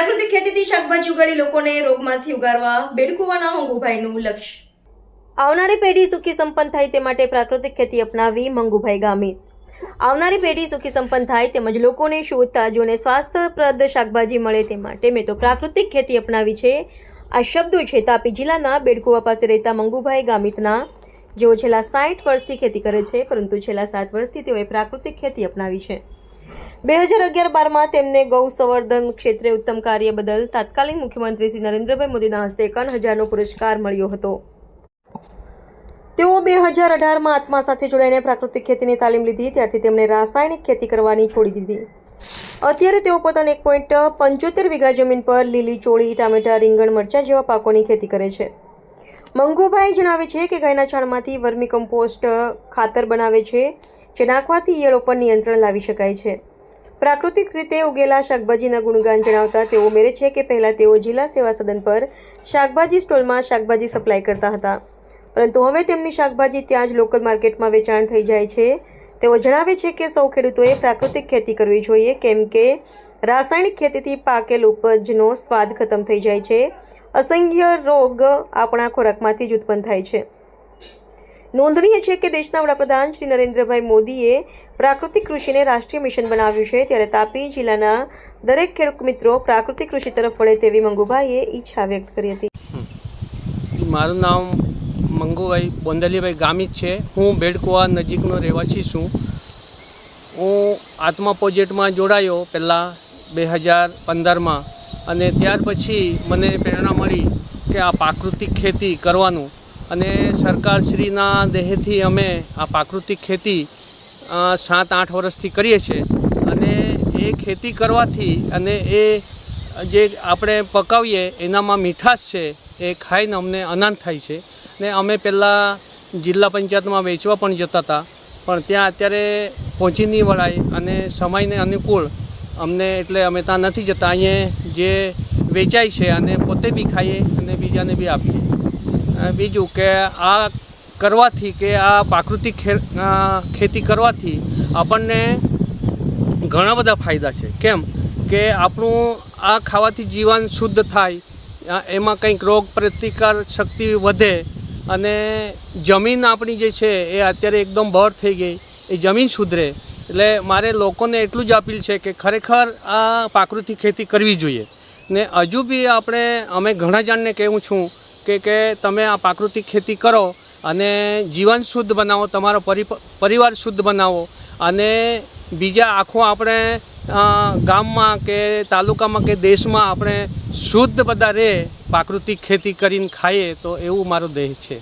પ્રાકૃતિક ખેતીથી શાકભાજી ઉગાડી લોકોને રોગમાંથી ઉગારવા, બેડકુવાના મંગુભાઈનું લક્ષ્ય. આવનારી પેઢી સુખી સંપન્ન થાય તે માટે પ્રાકૃતિક ખેતી અપનાવી મંગુભાઈ ગામે. આવનારી પેઢી સુખી સંપન્ન થાય તેમજ લોકોને શુદ્ધ તાજું સ્વાસ્થ્યપ્રદ શાકભાજી મળે તે માટે મેં તો પ્રાકૃતિક ખેતી અપનાવી છે. આ શબ્દો છે તાપી જિલ્લાના બેડકુવા પાસે રહેતા મંગુભાઈ ગામિતના. જેઓ છેલ્લા સાઠ વર્ષથી ખેતી કરે છે, પરંતુ છેલ્લા સાત વર્ષથી તેઓએ પ્રાકૃતિક ખેતી અપનાવી છે. બે હજાર અગિયાર બારમાં તેમને ગૌ સંવર્ધન ક્ષેત્રે ઉત્તમ કાર્ય બદલ તાત્કાલિક મુખ્યમંત્રી શ્રી નરેન્દ્રભાઈ મોદીના હસ્તે એકાવન હજારનો પુરસ્કાર મળ્યો હતો. તેઓ બે હજાર અઢારમાં આત્મા સાથે જોડાઈને પ્રાકૃતિક ખેતીની તાલીમ લીધી, ત્યારથી તેમણે રાસાયણિક ખેતી કરવાની છોડી દીધી. અત્યારે તેઓ પોતાના એક પોઈન્ટ પંચોતેર વીઘા જમીન પર લીલી ચોળી, ટામેટા, રીંગણ, મરચાં જેવા પાકોની ખેતી કરે છે. મંગુભાઈ જણાવે છે કે ગાયના છાણમાંથી વર્મી કમ્પોસ્ટ ખાતર બનાવે છે, જે નાખવાથી ઈયળો પર નિયંત્રણ લાવી શકાય છે. પ્રાકૃતિક રીતે ઉગેલા શાકભાજીના ગુણગાન જણાવતા તેઓ ઉમેરે છે કે પહેલાં તેઓ જિલ્લા સેવા સદન પર શાકભાજી સ્ટોલમાં શાકભાજી સપ્લાય કરતા હતા. પરંતુ હવે તેમની શાકભાજી ત્યાં જ લોકલ માર્કેટમાં વેચાણ થઈ જાય છે. તેઓ જણાવે છે કે સૌ ખેડૂતોએ પ્રાકૃતિક ખેતી કરવી જોઈએ, કેમ કે રાસાયણિક ખેતીથી પાકેલ ઉપજનો સ્વાદ ખતમ થઈ જાય છે. અસંખ્ય રોગ આપણા ખોરાકમાંથી જ ઉત્પન્ન થાય છે. નોંધનીય છે કે દેશના વડાપ્રધાન શ્રી નરેન્દ્રભાઈ મોદીએ પ્રાકૃતિક કૃષિને રાષ્ટ્રીય મિશન બનાવ્યું છે. ત્યારે તાપી જિલ્લાના દરેક ખેડૂત મિત્રો પ્રાકૃતિક કૃષિ તરફ વળે તેવી મંગુભાઈએ ઈચ્છા વ્યક્ત કરી હતી. મારું નામ મંગુભાઈ બોંદલીભાઈ ગામિત છે. હું બેડકુવા નજીકનો રહેવાસી છું. હું આત્મા પ્રોજેક્ટમાં જોડાયો પહેલાં બે હજાર પંદરમાં અને ત્યાર પછી મને પ્રેરણા મળી કે આ પ્રાકૃતિક ખેતી કરવાનું અને સરકારશ્રીના દેહેથી અમે આ પ્રાકૃતિક ખેતી સાત આઠ વર્ષથી કરીએ છીએ. અને એ ખેતી કરવાથી અને એ જે આપણે પકાવીએ એનામાં મીઠાશ છે, એ ખાઈને અમને આનંદ થાય છે. ને અમે પહેલાં જિલ્લા પંચાયતમાં વેચવા પણ જતા હતા. પણ ત્યાં અત્યારે પહોંચી નહીં વળાય અને સમયને અનુકૂળ અમને એટલે અમે ત્યાં નથી જતા. અહીંયા જે વેચાય છે અને પોતે બી ખાઈએ અને બીજાને બી આપીએ. બીજું કે આ કરવાથી કે આ પ્રાકૃતિક ખેતી કરવાથી આપણને ઘણા બધા ફાયદા છે. કેમ? કે આપણું આ ખાવાથી જીવન શુદ્ધ થાય એમાં કંઈક રોગ પ્રતિકાર શક્તિ વધે અને જમીન આપણી જે છે એ અત્યારે એકદમ બહાર થઈ ગઈ, એ જમીન સુધરે. એટલે મારે લોકોને એટલું જ અપીલ છે કે ખરેખર આ પ્રાકૃતિક ખેતી કરવી જોઈએ. ને હજુ બી આપણે, અમે ઘણા જણને કહેવું છું કે કે તમે આ પ્રાકૃતિક ખેતી કરો અને જીવન શુદ્ધ બનાવો, તમારો પરિ, પરિવાર શુદ્ધ બનાવો અને બીજા આખું આપણે ગામમાં કે તાલુકામાં કે દેશમાં આપણે શુદ્ધ બધા રહે, પ્રાકૃતિક ખેતી કરીને ખાઈએ તો એવું મારો દેહ છે.